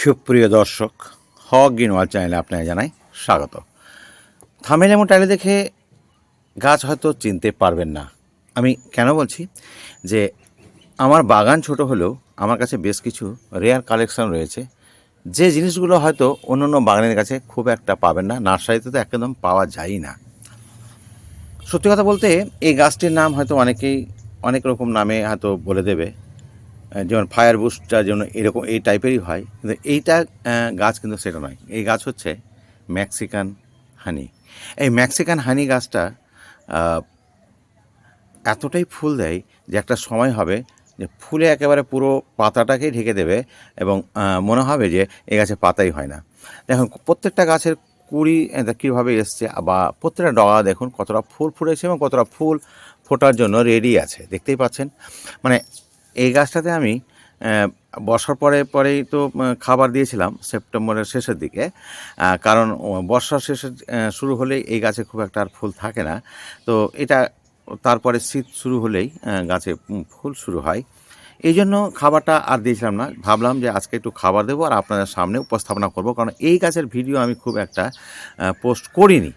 সুপ্রিয় দর্শক, হক গিনওয়াল চ্যানেলে আপনাকে জানাই স্বাগত। থামেল এবং টাইলে দেখে গাছ হয়তো চিনতে পারবেন না। আমি কেন বলছি যে আমার বাগান ছোট হলেও আমার কাছে বেশ কিছু রেয়ার কালেকশন রয়েছে। যে জিনিসগুলো হয়তো অন্য অন্য বাগানের কাছে খুব একটা পাবেন না, নার্সারিতে তো একদম পাওয়া যায় না। সত্যি কথা বলতে এই গাছটির নাম হয়তো অনেকেই অনেক রকম নামে হয়তো বলে দেবে। যেমন ফায়ার বুস্টটা যেমন এরকম, এই টাইপেরই হয়। কিন্তু এইটা গাছ কিন্তু সেটা নয়। এই গাছ হচ্ছে ম্যাক্সিকান হানি এই ম্যাক্সিকান হানি গাছটা এতটাই ফুল দেয় যে একটা সময় হবে যে ফুলে একেবারে পুরো পাতাটাকেই ঢেকে দেবে এবং মনে হবে যে এই গাছে পাতাই হয় না। দেখুন, প্রত্যেকটা গাছের কুড়ি কীভাবে এসছে বা প্রত্যেকটা ডগা দেখুন কতটা ফুল ফুটেছে এবং কতটা ফুল ফোটার জন্য রেডি আছে। দেখতেই পাচ্ছেন? মানে এই গাছটাতে আমি বর্ষার পরে, পরেই তো খাবার দিয়েছিলাম সেপ্টেম্বরের শেষের দিকে। কারণ বর্ষার শেষে শুরু হলেই এই গাছে খুব একটা আর ফুল থাকে না। তো এটা, তারপরে শীত শুরু হলেই গাছে ফুল শুরু হয়। এই জন্য খাবারটা আর দিয়েছিলাম না। ভাবলাম যে আজকে একটু খাবার দেবো আর আপনাদের সামনে উপস্থাপনা করব। কারণ এই গাছের ভিডিও আমি খুব একটা পোস্ট করিনি।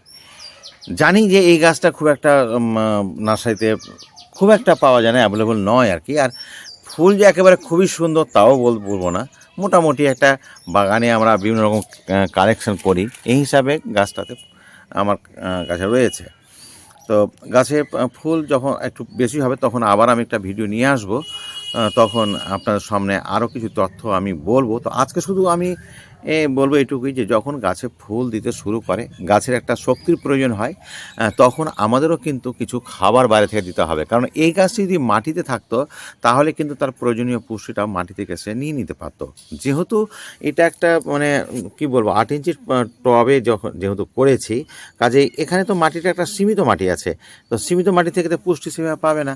জানি যে এই গাছটা খুব একটা নার্সারিতে খুব একটা পাওয়া যায় না, অ্যাভেলেবল নয় আর কি। আর ফুল যে একেবারে খুবই সুন্দর, তাও বল, বলব না। মোটামুটি একটা বাগানে আমরা বিভিন্ন রকম কালেকশন করি। এই হিসাবে গাছটাতে আমার গাছে রয়েছে। তো গাছে ফুল যখন একটু বেশি হবে, তখন আবার আমি একটা ভিডিও নিয়ে আসব। তখন আপনার সামনে আরও কিছু তথ্য আমি বলব। তো আজকে শুধু আমি এ, বলব এটুকুই যে যখন গাছে ফুল দিতে শুরু করে গাছের একটা শক্তির প্রয়োজন হয় তখন আমাদেরও কিন্তু কিছু খাবার বাইরে থেকে দিতে হবে। কারণ এই গাছটি যদি মাটিতে থাকতো তাহলে কিন্তু তার প্রয়োজনীয় পুষ্টিটা মাটি থেকে সে নিয়ে নিতে পারতো। যেহেতু এটা একটা মানে কি বলব আট ইঞ্চির টবে যখন যেহেতু করেছি কাজে এখানে তো মাটিটা একটা সীমিত মাটি আছে। তো সীমিত মাটি থেকে তো পুষ্টি সেভাবে পাবে না।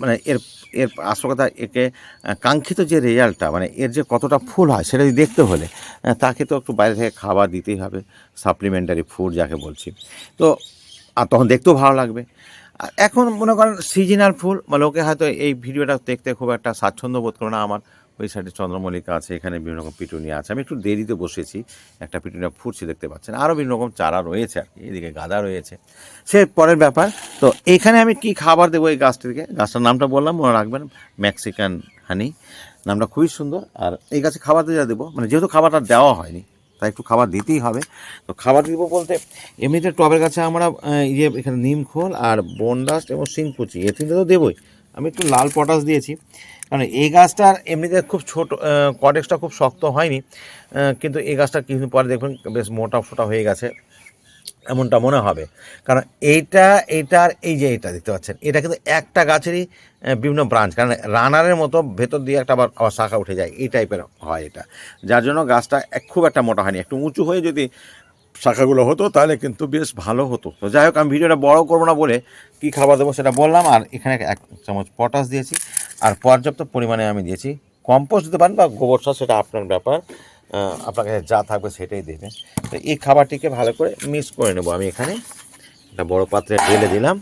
মানে এর এর আসল কথা একে কাঙ্ক্ষিত যে রেজাল্টটা মানে এর যে কতটা ফুল হয় সেটা যদি দেখতে হলে তাকে তো একটু বাইরে থেকে খাবার দিতেই হবে সাপ্লিমেন্টারি ফুড যাকে বলছি। তো, আর তখন দেখতেও ভালো লাগবে। এখন মনে করেন সিজনাল ফুল, বা লোকে হয়তো এই ভিডিওটা দেখতে খুব একটা স্বাচ্ছন্দ্য বোধ করে না। আমার ওই সাইডে চন্দ্রমল্লিকা আছে, এখানে বিভিন্ন রকম পিটুনিয়া আছে। আমি একটু দেরিতে বসেছি, একটা পিটুনিয়া ফুটছে দেখতে পাচ্ছেন। আরও বিভিন্ন রকম চারা রয়েছে আর কি, এদিকে গাঁদা রয়েছে। সে পরের ব্যাপার তো এখানে আমি কি খাবার দেবো এই গাছটিকে? গাছটার নামটা বললাম, মনে রাখবেন ম্যাক্সিকান হানি নামটা খুবই সুন্দর, আর এই গাছে খাবার দিয়ে দেবো মানে যেহেতু খাবারটা দেওয়া হয়নি, তাই একটু খাবার দিতেই হবে। তো খাবার দিব বলতে, এমনিতে টবের কাছে আমরা ইয়ে এখানে নিম খোল আর বনডাস্ট এবং সিংকুচি এ তিনটে তো দেবই। আমি একটু লাল পটাশ দিয়েছি, কারণ এই গাছটার এমনিতে খুব ছোট কটেক্সটা খুব শক্ত হয়নি কিন্তু এই গাছটা কিছুদিন পরে দেখবেন বেশ মোটা ফোটা হয়ে গেছে। এমনটা মনে হবে। কারণ এইটা এইটার এই যে এটা দেখতে পাচ্ছেন, এটা কিন্তু একটা গাছেরই বিভিন্ন ব্রাঞ্চ। কারণ রানারের মতো ভেতর দিয়ে একটা আবার আবার শাখা উঠে যায়, এই টাইপের হয় এটা। যার জন্য গাছটা খুব একটা মোটা হয়নি। একটু উঁচু হয়ে যদি শাখাগুলো হতো, তাহলে কিন্তু বেশ ভালো হতো। তো যাই হোক, আমি ভিডিওটা বড় করব না বলে কী খাবার দেবো সেটা বললাম, আর এখানে এক চামচ পটাশ দিয়েছি। আর পর্যাপ্ত পরিমাণে আমি দিয়েছি কম্পোস্ট দিতে পারেন বা গোবর সার, সেটা আপনার ব্যাপার। আপনার কাছে যা থাকবে সেটাই দেবেন। তো এই খাবারটিকে ভালো করে মিক্স করে নেব। আমি এখানে একটা বড় পাত্রে ঢেলে দিলাম।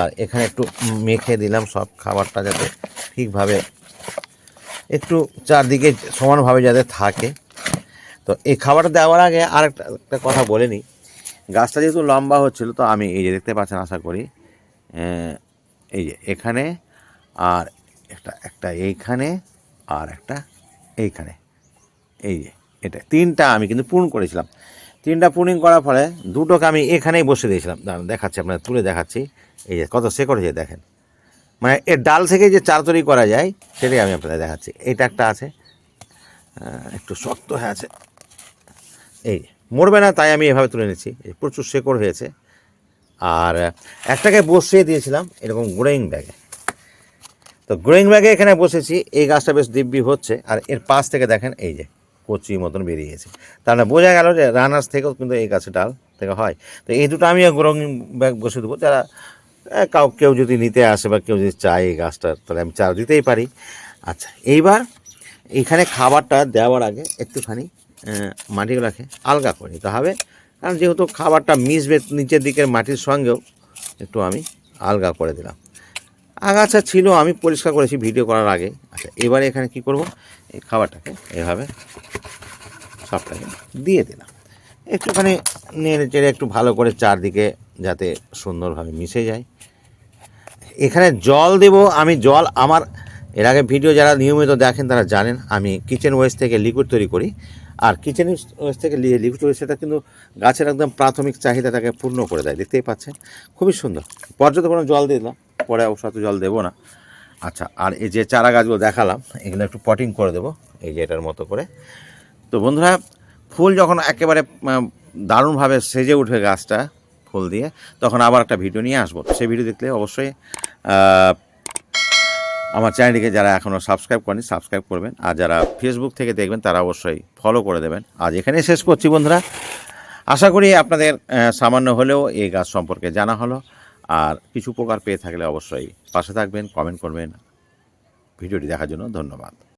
আর এখানে একটু মেখে দিলাম সব খাবারটা যাতে ঠিকভাবে একটু চারদিকে সমানভাবে যাতে থাকে। তো এই খাবারটা দেওয়ার আগে আর একটা একটা কথা বলে নিই। গাছটা যেহেতু লম্বা হচ্ছিল, তো আমি এই যে দেখতে পাচ্ছেন, আশা করি এই যে এখানে আর একটা একটা এইখানে আর একটা এইখানে। এই যে এটা, তিনটা আমি কিন্তু পূর্ণ করেছিলাম। তিনটা পূর্ণিং করার ফলে দুটোকে আমি এখানেই বসে দিয়েছিলাম। দাঁড়ান, দেখাচ্ছি, আপনার তুলে দেখাচ্ছি। এই যে কত সে করেছে দেখেন। মানে এর ডাল থেকে যে চার তৈরি করা যায়, সেটাই আমি আপনাদের দেখাচ্ছি। এটা একটা আছে। একটু শক্ত হয়ে আছে। এই, মরবে না, তাই আমি এভাবে তুলে নিচ্ছি। প্রচুর শেকড় হয়েছে। আর একটাকে বসিয়ে দিয়েছিলাম, এরকম গ্রোয়িং ব্যাগে তো গ্রোয়িং ব্যাগে এখানে বসেছি। এই গাছটা বেশ দিব্যি হচ্ছে। আর এর পাশ থেকে দেখেন, এই যে কচি মতন বেরিয়ে গেছে। তার মানে বোঝা গেল যে রানার্স থেকেও কিন্তু এই গাছের ডাল থেকে হয়। তো এই দুটো আমি গ্রোয়িং ব্যাগ বসে দেবো। যারা কাউ, কেউ যদি নিতে আসে বা কেউ যদি চায় এই গাছটা, তাহলে আমি চারা দিতেই পারি। আচ্ছা এইবার এখানে খাবারটা দেওয়ার আগে একটুখানি মাটিগুলোকে আলগা করে নিতে হবে। কারণ যেহেতু খাবারটা মিশবে নিচের দিকের মাটির সঙ্গেও, একটু আমি আলগা করে দিলাম। আগাছা ছিল, আমি পরিষ্কার করেছি, ভিডিও করার আগে। আচ্ছা এবারে এখানে কি করব? এই খাবারটাকে এভাবে সবটাকে দিয়ে দিলাম। একটুখানি নেড়ে চেড়ে একটু ভালো করে চারদিকে যাতে সুন্দরভাবে মিশে যায়। এখানে জল দেব, আমি জল আমার, এর আগে ভিডিও যারা নিয়মিত দেখেন তারা জানেন, আমি কিচেন ওয়েস্ট থেকে লিকুইড তৈরি করি। আর কিচেন ওয়েস্ট থেকে লিকুইড তৈরি সেটা কিন্তু গাছের একদম প্রাথমিক চাহিদাটাকে পূর্ণ করে দেয়, দেখতেই পাচ্ছেন? খুবই সুন্দর। পর্যাপ্ত কোনো জল দিয়ে দিলাম, পরে অবশ্য জল দেবো না। আচ্ছা আর এই যে চারা গাছগুলো দেখালাম, এগুলো একটু পটিং করে দেবো, এই যে এটার মতো করে। তো বন্ধুরা, ফুল যখন একেবারে দারুণভাবে সেজে উঠবে গাছটা ফুল দিয়ে, তখন আবার একটা ভিডিও নিয়ে আসব। সেই ভিডিও দেখলে অবশ্যই আমার চ্যানেলটিকে যারা এখনও সাবস্ক্রাইব করেনি সাবস্ক্রাইব করবেন। আর যারা ফেসবুক থেকে দেখবেন, তারা অবশ্যই ফলো করে দেবেন। আজ এখানে শেষ করছি বন্ধুরা। আশা করি আপনাদের সামান্য হলেও এই গাছ সম্পর্কে জানা হলো। আর কিছু উপকার পেয়ে থাকলে অবশ্যই পাশে থাকবেন কমেন্ট করবেন। ভিডিওটি দেখার জন্য ধন্যবাদ।